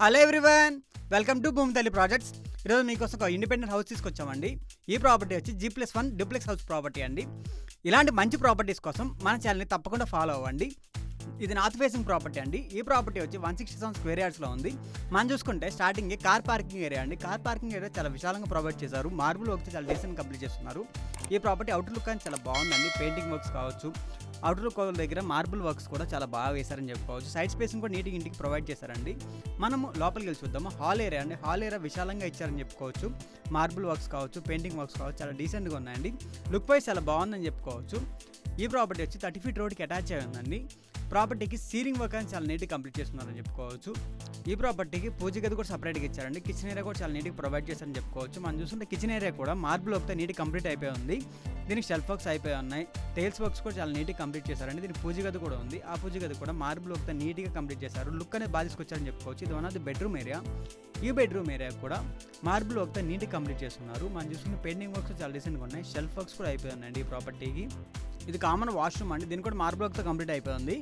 Hello everyone welcome to భూమి తల్లి projects ఈరోజు మీకోసం ఒక ఇండిపెండెంట్ హౌస్ తీసుకొచ్చామండి. ఈ ప్రాపర్టీ వచ్చి G plus one duplex house property అండి. ఇలాంటి మంచి ప్రాపర్టీస్ కోసం మన ఛానల్ని తప్పకుండా ఫాలో అవ్వండి. ఇది నార్త్ ఫేసింగ్ ప్రాపర్టీ అండి. ఈ ప్రాపర్టీ వచ్చి వన్ సిక్స్టీ సెవెన్ స్క్వేర్ యార్డ్స్లో ఉంది. మనం చూసుకుంటే స్టార్టింగ్ కార్ పార్కింగ్ ఏరియా అండి. కార్ పార్కింగ్ ఏరియా చాలా విశాలంగా ప్రొవైడ్ చేశారు. మార్బుల్ వర్క్ చాలా డీసెంట్ కంప్లీట్ చేస్తున్నారు. ఈ ప్రాపర్టీ అవుట్ లుక్ అని చాలా బాగుందండి. పెయింటింగ్ వర్క్స్ కావచ్చు. అవుటర్ లుక్ దగ్గర మార్బుల్ వర్క్స్ కూడా చాలా బాగా వేశారని చెప్పుకోవచ్చు. సైడ్ స్పేసింగ్ కూడా నీట్గా ఇంటికి ప్రొవైడ్ చేశారండి. మనము లోపలికి వెళ్ళి చూద్దాము. హాల్ ఏరియా అండి. హాల్ ఏరియా విశాలంగా ఇచ్చారని చెప్పుకోవచ్చు. మార్బుల్ వర్క్స్ కావచ్చు పెయింటింగ్ వర్క్స్ కావచ్చు చాలా డీసెంట్గా ఉన్నాయండి. లుక్ వైజ్ చాలా బాగుందని చెప్పుకోవచ్చు. ఈ ప్రాపర్టీ వచ్చి థర్టీ ఫీట్ రోడ్కి అటాచ్ అయి ఉందండి. ప్రాపర్టీకి సీలింగ్ వర్క్ అని చాలా నీట్గా కంప్లీట్ చేస్తున్నారని చెప్పుకోవచ్చు. ఈ ప్రాపర్టీకి పూజ గది కూడా సపరేట్గా ఇచ్చారండి. కిచెన్ ఏరియా కూడా చాలా నీట్గా ప్రొవైడ్ చేశారని చెప్పుకోవచ్చు. మనం చూస్తుంటే కిచెన్ ఏరియా కూడా మార్బుల్ వర్క్తో నీట్గా కంప్లీట్ అయిపోయి ఉంది. దీనికి షెల్ఫ్ వర్క్స్ అయిపోయి ఉన్నాయి. టైల్స్ వర్క్స్ కూడా చాలా నీట్గా కంప్లీట్ చేశారండి. దీనికి పూజ గది కూడా ఉంది. ఆ పూజ గది కూడా మార్బుల్ వర్క్తో నీట్గా కంప్లీట్ చేశారు. లుక్ అనేది బాగా తీసుకొచ్చారని చెప్పుకోవచ్చు. ఇది one of the bedroom area ఈ బెడ్రూమ్ ఏరియా కూడా మార్బుల్ వర్క్తో నీట్గా కంప్లీట్ చేస్తున్నారు. మనం చూసుకుంటే పెయింటింగ్ వర్క్స్ చాలా రీసెంట్గా ఉన్నాయి. షెల్ఫ్ వర్క్స్ కూడా అయిపోయి ఉన్నాయండి ఈ ప్రాపర్టీకి ఇది కామన్ వాష్రూమ్ అండి. దీని కూడా మార్బుల్ వర్క్తో కంప్లీట్ అయిపోయింది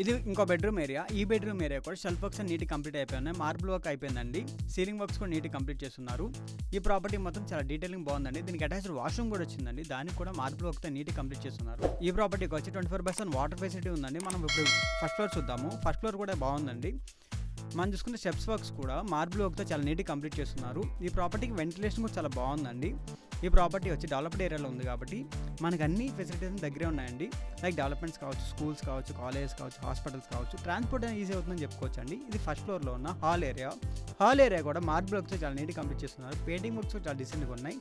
ఇది ఇంకో బెడ్రూమ్ ఏరియా ఈ బెడ్రూమ్ ఏరియా కూడా షెల్ఫ్ వర్క్స్ నీట్ కంప్లీట్ అయిపోయినాయి. మార్బుల్ వర్క్ అయిపోయిందండి. సీలింగ్ వర్క్స్ కూడా నీట్ కంప్లీట్ చేస్తున్నారు. ఈ ప్రాపర్టీ మొత్తం చాలా డీటెయిలింగ్ బాగుందండి. దీనికి అటాచ్డ్ వాష్రూమ్ కూడా వచ్చిందండి. దానికి కూడా మార్బుల్ వర్క్తో నీట్ కంప్లీట్ చేస్తున్నారు. ఈ ప్రాపర్టీకి వచ్చి twenty four percent water facility ఉందండి. మనం ఇప్పుడు ఫస్ట్ ఫ్లోర్ చూద్దాము. ఫస్ట్ ఫ్లోర్ కూడా బాగుందండి. మనం చూసుకున్న స్టెప్స్ వర్క్స్ కూడా మార్బుల్ వర్క్తో చాలా నీట్గా కంప్లీట్ చేస్తున్నారు. ఈ ప్రాపర్టీకి వెంటిలేషన్ కూడా చాలా బాగుందండి. ఈ ప్రాపర్టీ వచ్చి డెవలప్డ్ ఏరియాలో ఉంది కాబట్టి మనకు అన్ని ఫెసిలిటీస్ దగ్గరే ఉన్నాయండి. లైక్ డెవలప్మెంట్స్ కావచ్చు స్కూల్స్ కావచ్చు కాలేజెస్ కావచ్చు హాస్పిటల్స్ కావచ్చు. ట్రాన్స్పోర్ట్ అనేది ఈజీ అవుతుందని చెప్పుకోవచ్చు అండి ఇది ఫస్ట్ ఫ్లోర్లో ఉన్న హాల్ ఏరియా హాల్ ఏరియా కూడా మార్బుల్ వర్క్స్ చాలా నీట్గా కంప్లీట్ చేస్తున్నారు. పెయింటింగ్ వర్క్స్ చాలా డిసెంట్గా ఉన్నాయి.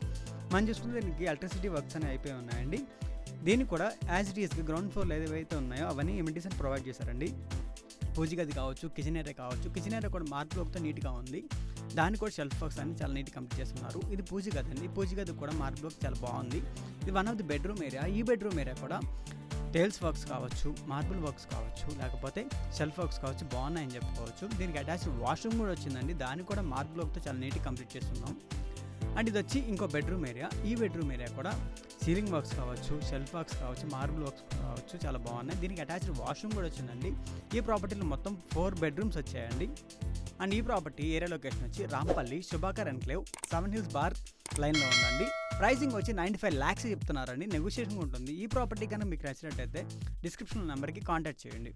మనం చూసుకుంటే దీనికి ఎలక్ట్రిసిటీ వర్క్స్ అనేవి అయిపోయి ఉన్నాయండి. దీనికి కూడా యాజ్ ఇట్ గ్రౌండ్ ఫ్లోర్లో ఏవైతే ఉన్నాయో అవన్నీ ఎమిటీస్ ప్రొవైడ్ చేశారండి. పూజ గది కావచ్చు కిచెన్ ఏరియా కావచ్చు కిచెన్ ఏరియా కూడా మార్బుల్ నీట్గా ఉంది. దాన్ని కూడా షెల్ఫ్ వర్క్స్ అన్ని చాలా నీట్గా కంప్లీట్ చేస్తున్నారు ఇది పూజ గది అండి. పూజ గది కూడా మార్బుల్ చాలా బాగుంది. ఇది one of the bedroom area ఈ బెడ్రూమ్ ఏరియా కూడా టైల్స్ వర్క్స్ కావచ్చు మార్బుల్ వర్క్స్ కావచ్చు లేకపోతే షెల్ఫ్ వర్క్స్ కావచ్చు బాగున్నాయని చెప్పుకోవచ్చు. దీనికి అటాచ్ వాష్రూమ్ కూడా వచ్చిందండి. దాన్ని కూడా మార్బుల్ చాలా నీట్గా కంప్లీట్ చేస్తున్నాం అండ్ ఇది వచ్చి ఇంకో బెడ్రూమ్ ఏరియా. ఈ బెడ్రూమ్ ఏరియా కూడా సీలింగ్ వర్క్స్ కావచ్చు షెల్ఫ్ వర్క్స్ కావచ్చు మార్బుల్ వర్క్స్ కావచ్చు చాలా బాగున్నాయి. దీనికి అటాచ్డ్ వాష్రూమ్ కూడా వచ్చిందండి. ఈ ప్రాపర్టీలో మొత్తం ఫోర్ బెడ్రూమ్స్ వచ్చాయండి. అండ్ ఈ ప్రాపర్టీ ఏరియా లొకేషన్ వచ్చి Rampally Shubhakar enclave seven hills bar లైన్లో ఉందండి. ప్రైసింగ్ వచ్చి నైంటీ ఫైవ్ ల్యాక్స్ చెప్తున్నారండి. నెగోషియేషన్ ఉంటుంది. ఈ ప్రాపర్టీ కన్నా మీకు నచ్చినట్టయితే డిస్క్రిప్షన్ నెంబర్కి కాంటాక్ట్ చేయండి.